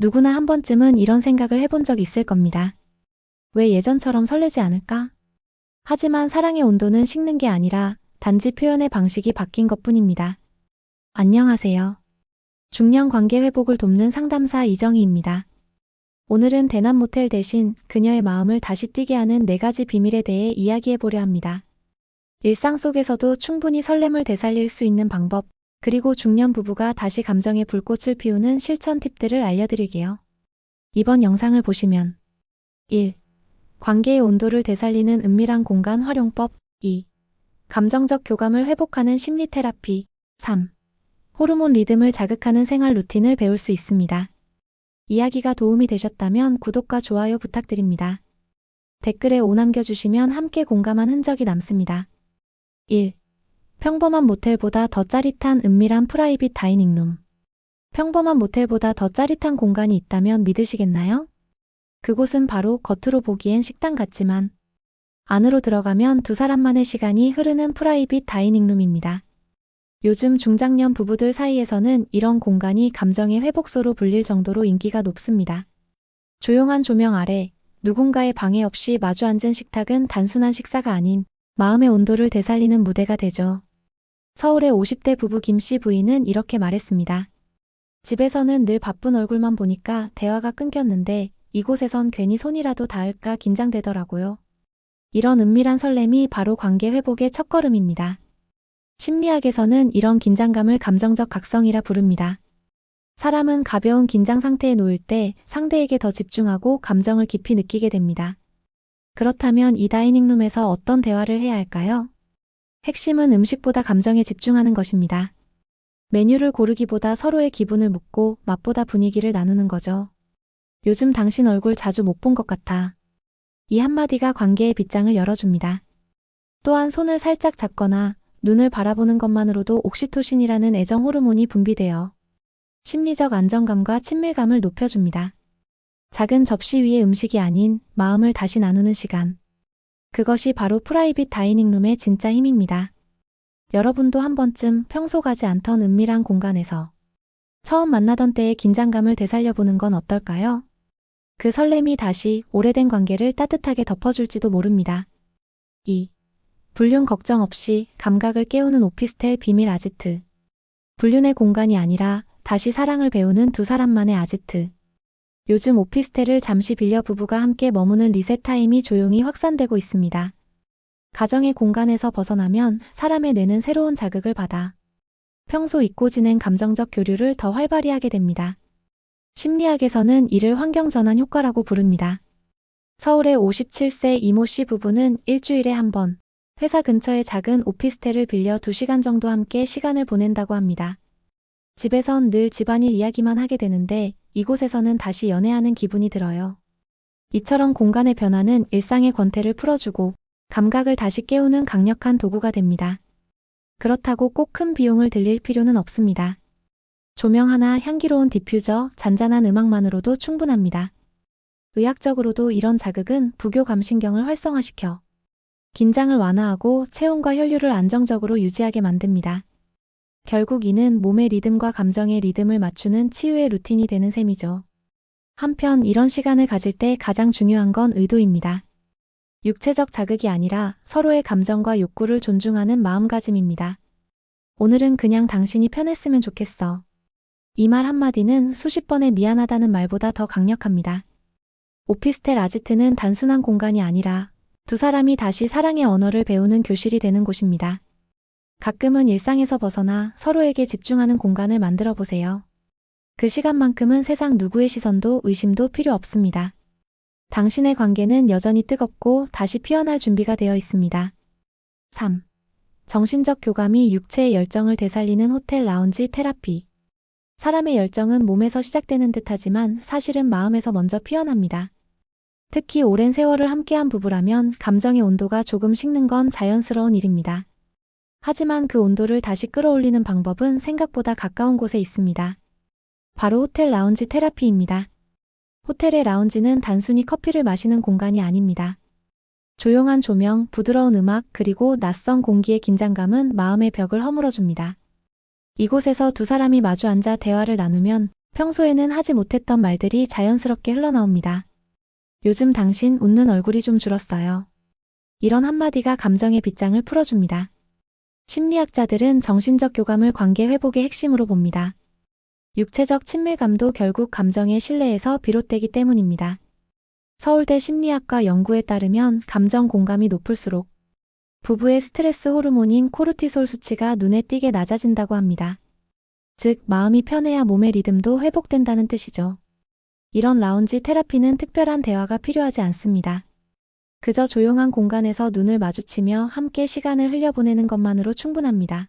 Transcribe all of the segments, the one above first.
누구나 한 번쯤은 이런 생각을 해본 적 있을 겁니다. 왜 예전처럼 설레지 않을까? 하지만 사랑의 온도는 식는 게 아니라 단지 표현의 방식이 바뀐 것 뿐입니다. 안녕하세요. 중년 관계 회복을 돕는 상담사 이정희입니다. 오늘은 대남 모텔 대신 그녀의 마음을 다시 뛰게 하는 네 가지 비밀에 대해 이야기해 보려 합니다. 일상 속에서도 충분히 설렘을 되살릴 수 있는 방법, 그리고 중년 부부가 다시 감정의 불꽃을 피우는 실천 팁들을 알려드릴게요. 이번 영상을 보시면 1. 관계의 온도를 되살리는 은밀한 공간 활용법 2. 감정적 교감을 회복하는 심리 테라피 3. 호르몬 리듬을 자극하는 생활 루틴을 배울 수 있습니다. 이야기가 도움이 되셨다면 구독과 좋아요 부탁드립니다. 댓글에 오 남겨주시면 함께 공감한 흔적이 남습니다. 1. 평범한 모텔보다 더 짜릿한 은밀한 프라이빗 다이닝룸. 평범한 모텔보다 더 짜릿한 공간이 있다면 믿으시겠나요? 그곳은 바로 겉으로 보기엔 식당 같지만 안으로 들어가면 두 사람만의 시간이 흐르는 프라이빗 다이닝룸입니다. 요즘 중장년 부부들 사이에서는 이런 공간이 감정의 회복소로 불릴 정도로 인기가 높습니다. 조용한 조명 아래 누군가의 방해 없이 마주 앉은 식탁은 단순한 식사가 아닌 마음의 온도를 되살리는 무대가 되죠. 서울의 50대 부부 김씨 부인은 이렇게 말했습니다. 집에서는 늘 바쁜 얼굴만 보니까 대화가 끊겼는데 이곳에선 괜히 손이라도 닿을까 긴장되더라고요. 이런 은밀한 설렘이 바로 관계 회복의 첫걸음입니다. 심리학에서는 이런 긴장감을 감정적 각성이라 부릅니다. 사람은 가벼운 긴장 상태에 놓일 때 상대에게 더 집중하고 감정을 깊이 느끼게 됩니다. 그렇다면 이 다이닝룸에서 어떤 대화를 해야 할까요? 핵심은 음식보다 감정에 집중하는 것입니다. 메뉴를 고르기보다 서로의 기분을 묻고 맛보다 분위기를 나누는 거죠. 요즘 당신 얼굴 자주 못 본 것 같아. 이 한마디가 관계의 빗장을 열어줍니다. 또한 손을 살짝 잡거나 눈을 바라보는 것만으로도 옥시토신이라는 애정 호르몬이 분비되어 심리적 안정감과 친밀감을 높여줍니다. 작은 접시 위의 음식이 아닌 마음을 다시 나누는 시간. 그것이 바로 프라이빗 다이닝룸의 진짜 힘입니다. 여러분도 한 번쯤 평소 가지 않던 은밀한 공간에서 처음 만나던 때의 긴장감을 되살려보는 건 어떨까요? 그 설렘이 다시 오래된 관계를 따뜻하게 덮어줄지도 모릅니다. 2. 불륜 걱정 없이 감각을 깨우는 오피스텔 비밀 아지트. 불륜의 공간이 아니라 다시 사랑을 배우는 두 사람만의 아지트. 요즘 오피스텔을 잠시 빌려 부부가 함께 머무는 리셋 타임이 조용히 확산되고 있습니다. 가정의 공간에서 벗어나면 사람의 뇌는 새로운 자극을 받아 평소 잊고 지낸 감정적 교류를 더 활발히 하게 됩니다. 심리학에서는 이를 환경 전환 효과라고 부릅니다. 서울의 57세 이모 씨 부부는 일주일에 한 번 회사 근처의 작은 오피스텔을 빌려 2시간 정도 함께 시간을 보낸다고 합니다. 집에선 늘 집안일 이야기만 하게 되는데 이곳에서는 다시 연애하는 기분이 들어요. 이처럼 공간의 변화는 일상의 권태를 풀어주고 감각을 다시 깨우는 강력한 도구가 됩니다. 그렇다고 꼭 큰 비용을 들릴 필요는 없습니다. 조명 하나, 향기로운 디퓨저, 잔잔한 음악만으로도 충분합니다. 의학적으로도 이런 자극은 부교 감신경을 활성화시켜 긴장을 완화하고 체온과 혈류를 안정적으로 유지하게 만듭니다. 결국 이는 몸의 리듬과 감정의 리듬을 맞추는 치유의 루틴이 되는 셈이죠. 한편 이런 시간을 가질 때 가장 중요한 건 의도입니다. 육체적 자극이 아니라 서로의 감정과 욕구를 존중하는 마음가짐입니다. 오늘은 그냥 당신이 편했으면 좋겠어. 이 말 한마디는 수십 번의 미안하다는 말보다 더 강력합니다. 오피스텔 아지트는 단순한 공간이 아니라 두 사람이 다시 사랑의 언어를 배우는 교실이 되는 곳입니다. 가끔은 일상에서 벗어나 서로에게 집중하는 공간을 만들어 보세요. 그 시간만큼은 세상 누구의 시선도 의심도 필요 없습니다. 당신의 관계는 여전히 뜨겁고 다시 피어날 준비가 되어 있습니다. 3. 정신적 교감이 육체의 열정을 되살리는 호텔 라운지 테라피. 사람의 열정은 몸에서 시작되는 듯 하지만 사실은 마음에서 먼저 피어납니다. 특히 오랜 세월을 함께한 부부라면 감정의 온도가 조금 식는 건 자연스러운 일입니다. 하지만 그 온도를 다시 끌어올리는 방법은 생각보다 가까운 곳에 있습니다. 바로 호텔 라운지 테라피입니다. 호텔의 라운지는 단순히 커피를 마시는 공간이 아닙니다. 조용한 조명, 부드러운 음악, 그리고 낯선 공기의 긴장감은 마음의 벽을 허물어줍니다. 이곳에서 두 사람이 마주 앉아 대화를 나누면 평소에는 하지 못했던 말들이 자연스럽게 흘러나옵니다. 요즘 당신 웃는 얼굴이 좀 줄었어요. 이런 한마디가 감정의 빗장을 풀어줍니다. 심리학자들은 정신적 교감을 관계 회복의 핵심으로 봅니다. 육체적 친밀감도 결국 감정의 신뢰에서 비롯되기 때문입니다. 서울대 심리학과 연구에 따르면 감정 공감이 높을수록 부부의 스트레스 호르몬인 코르티솔 수치가 눈에 띄게 낮아진다고 합니다. 즉, 마음이 편해야 몸의 리듬도 회복된다는 뜻이죠. 이런 라운지 테라피는 특별한 대화가 필요하지 않습니다. 그저 조용한 공간에서 눈을 마주치며 함께 시간을 흘려보내는 것만으로 충분합니다.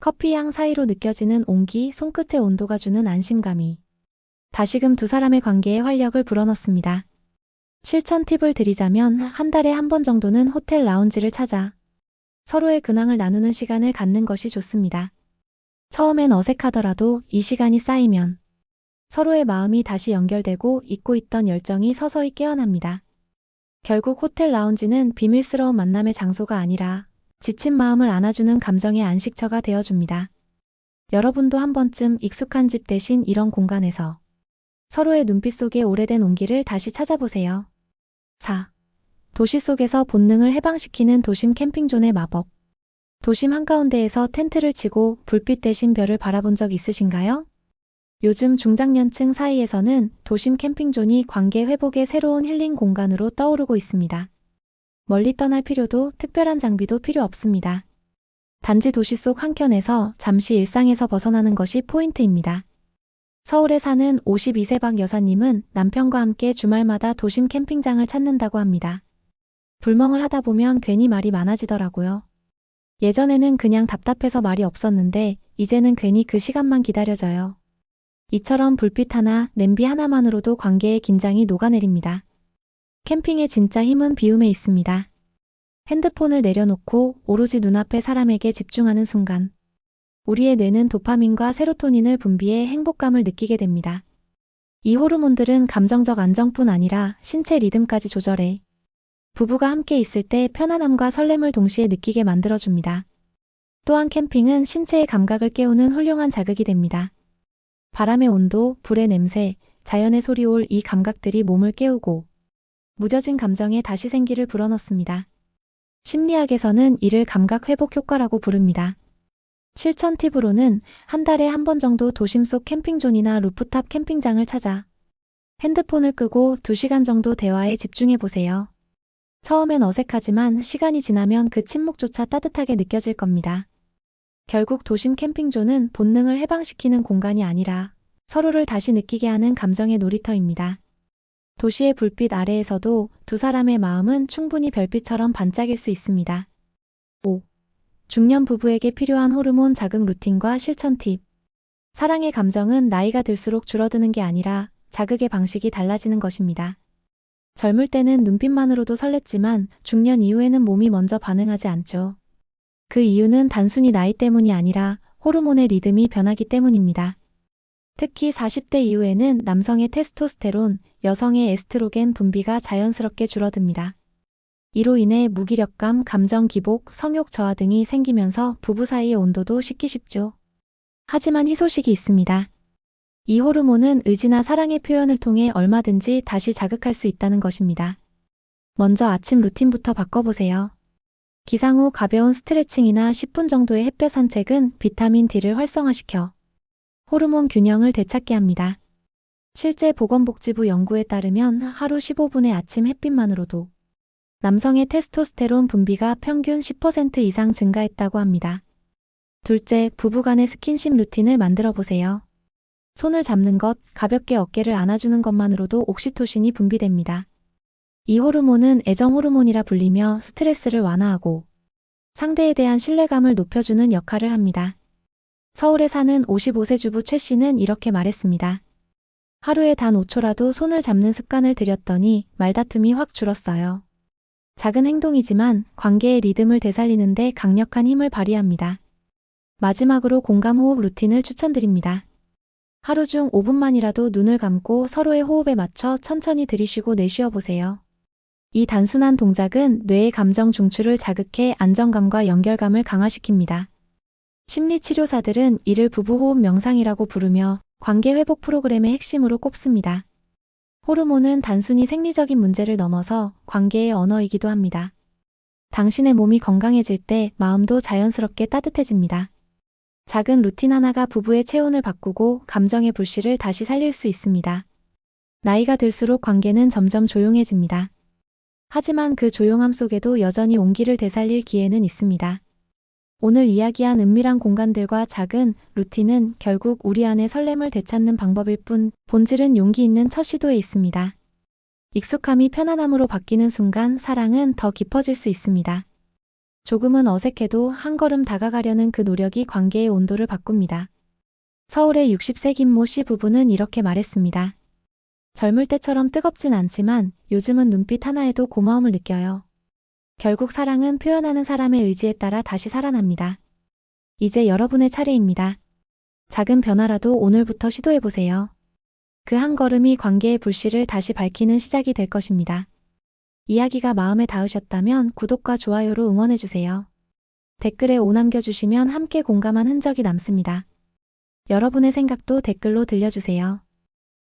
커피향 사이로 느껴지는 온기, 손끝의 온도가 주는 안심감이 다시금 두 사람의 관계에 활력을 불어넣습니다. 실천 팁을 드리자면 한 달에 한 번 정도는 호텔 라운지를 찾아 서로의 근황을 나누는 시간을 갖는 것이 좋습니다. 처음엔 어색하더라도 이 시간이 쌓이면 서로의 마음이 다시 연결되고 잊고 있던 열정이 서서히 깨어납니다. 결국 호텔 라운지는 비밀스러운 만남의 장소가 아니라 지친 마음을 안아주는 감정의 안식처가 되어줍니다. 여러분도 한 번쯤 익숙한 집 대신 이런 공간에서 서로의 눈빛 속에 오래된 온기를 다시 찾아보세요. 4. 도시 속에서 본능을 해방시키는 도심 캠핑존의 마법. 도심 한가운데에서 텐트를 치고 불빛 대신 별을 바라본 적 있으신가요? 요즘 중장년층 사이에서는 도심 캠핑존이 관계 회복의 새로운 힐링 공간으로 떠오르고 있습니다. 멀리 떠날 필요도 특별한 장비도 필요 없습니다. 단지 도시 속 한켠에서 잠시 일상에서 벗어나는 것이 포인트입니다. 서울에 사는 52세 박 여사님은 남편과 함께 주말마다 도심 캠핑장을 찾는다고 합니다. 불멍을 하다 보면 괜히 말이 많아지더라고요. 예전에는 그냥 답답해서 말이 없었는데 이제는 괜히 그 시간만 기다려져요. 이처럼 불빛 하나, 냄비 하나만으로도 관계의 긴장이 녹아내립니다. 캠핑의 진짜 힘은 비움에 있습니다. 핸드폰을 내려놓고 오로지 눈앞의 사람에게 집중하는 순간, 우리의 뇌는 도파민과 세로토닌을 분비해 행복감을 느끼게 됩니다. 이 호르몬들은 감정적 안정뿐 아니라 신체 리듬까지 조절해 부부가 함께 있을 때 편안함과 설렘을 동시에 느끼게 만들어줍니다. 또한 캠핑은 신체의 감각을 깨우는 훌륭한 자극이 됩니다. 바람의 온도, 불의 냄새, 자연의 소리 올 이 감각들이 몸을 깨우고 무뎌진 감정에 다시 생기를 불어넣습니다. 심리학에서는 이를 감각 회복 효과라고 부릅니다. 실천 팁으로는 한 달에 한 번 정도 도심 속 캠핑존이나 루프탑 캠핑장을 찾아 핸드폰을 끄고 2시간 정도 대화에 집중해 보세요. 처음엔 어색하지만 시간이 지나면 그 침묵조차 따뜻하게 느껴질 겁니다. 결국 도심 캠핑존은 본능을 해방시키는 공간이 아니라 서로를 다시 느끼게 하는 감정의 놀이터입니다. 도시의 불빛 아래에서도 두 사람의 마음은 충분히 별빛처럼 반짝일 수 있습니다. 5. 중년 부부에게 필요한 호르몬 자극 루틴과 실천 팁. 사랑의 감정은 나이가 들수록 줄어드는 게 아니라 자극의 방식이 달라지는 것입니다. 젊을 때는 눈빛만으로도 설렜지만 중년 이후에는 몸이 먼저 반응하지 않죠. 그 이유는 단순히 나이 때문이 아니라 호르몬의 리듬이 변하기 때문입니다. 특히 40대 이후에는 남성의 테스토스테론, 여성의 에스트로겐 분비가 자연스럽게 줄어듭니다. 이로 인해 무기력감, 감정 기복, 성욕 저하 등이 생기면서 부부 사이의 온도도 식기 쉽죠. 하지만 희소식이 있습니다. 이 호르몬은 의지나 사랑의 표현을 통해 얼마든지 다시 자극할 수 있다는 것입니다. 먼저 아침 루틴부터 바꿔보세요. 기상 후 가벼운 스트레칭이나 10분 정도의 햇볕 산책은 비타민 D를 활성화시켜 호르몬 균형을 되찾게 합니다. 실제 보건복지부 연구에 따르면 하루 15분의 아침 햇빛만으로도 남성의 테스토스테론 분비가 평균 10% 이상 증가했다고 합니다. 둘째, 부부간의 스킨십 루틴을 만들어 보세요. 손을 잡는 것, 가볍게 어깨를 안아주는 것만으로도 옥시토신이 분비됩니다. 이 호르몬은 애정 호르몬이라 불리며 스트레스를 완화하고 상대에 대한 신뢰감을 높여주는 역할을 합니다. 서울에 사는 55세 주부 최 씨는 이렇게 말했습니다. 하루에 단 5초라도 손을 잡는 습관을 들였더니 말다툼이 확 줄었어요. 작은 행동이지만 관계의 리듬을 되살리는데 강력한 힘을 발휘합니다. 마지막으로 공감 호흡 루틴을 추천드립니다. 하루 중 5분만이라도 눈을 감고 서로의 호흡에 맞춰 천천히 들이쉬고 내쉬어 보세요. 이 단순한 동작은 뇌의 감정 중추를 자극해 안정감과 연결감을 강화시킵니다. 심리치료사들은 이를 부부호흡 명상이라고 부르며 관계 회복 프로그램의 핵심으로 꼽습니다. 호르몬은 단순히 생리적인 문제를 넘어서 관계의 언어이기도 합니다. 당신의 몸이 건강해질 때 마음도 자연스럽게 따뜻해집니다. 작은 루틴 하나가 부부의 체온을 바꾸고 감정의 불씨를 다시 살릴 수 있습니다. 나이가 들수록 관계는 점점 조용해집니다. 하지만 그 조용함 속에도 여전히 온기를 되살릴 기회는 있습니다. 오늘 이야기한 은밀한 공간들과 작은 루틴은 결국 우리 안의 설렘을 되찾는 방법일 뿐 본질은 용기 있는 첫 시도에 있습니다. 익숙함이 편안함으로 바뀌는 순간 사랑은 더 깊어질 수 있습니다. 조금은 어색해도 한 걸음 다가가려는 그 노력이 관계의 온도를 바꿉니다. 서울의 60세 김모 씨 부부는 이렇게 말했습니다. 젊을 때처럼 뜨겁진 않지만 요즘은 눈빛 하나에도 고마움을 느껴요. 결국 사랑은 표현하는 사람의 의지에 따라 다시 살아납니다. 이제 여러분의 차례입니다. 작은 변화라도 오늘부터 시도해보세요. 그 한 걸음이 관계의 불씨를 다시 밝히는 시작이 될 것입니다. 이야기가 마음에 닿으셨다면 구독과 좋아요로 응원해주세요. 댓글에 오 남겨주시면 함께 공감한 흔적이 남습니다. 여러분의 생각도 댓글로 들려주세요.